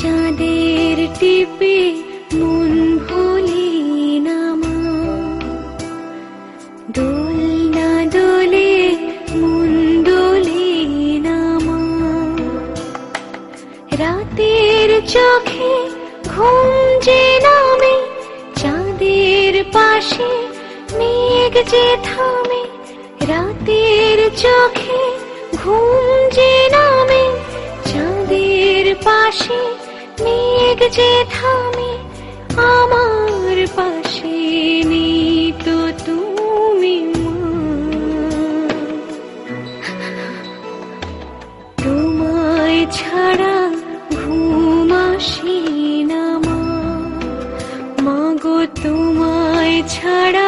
চাঁদের টিপে মন ভুলি না মা দোল দোলে মন দোলে না রাতের চোখে ঘুম যে নামে, চাঁদের পাশে মেঘ যে থামে, রাতের চোখে ঘুম যে নামে, চাঁদের পাশে মেঘ যে থামে আমার পাশে নেই তো তুমি তোমায় ছাড়া ঘুম আসি না মা। গো তোমায় ছাড়া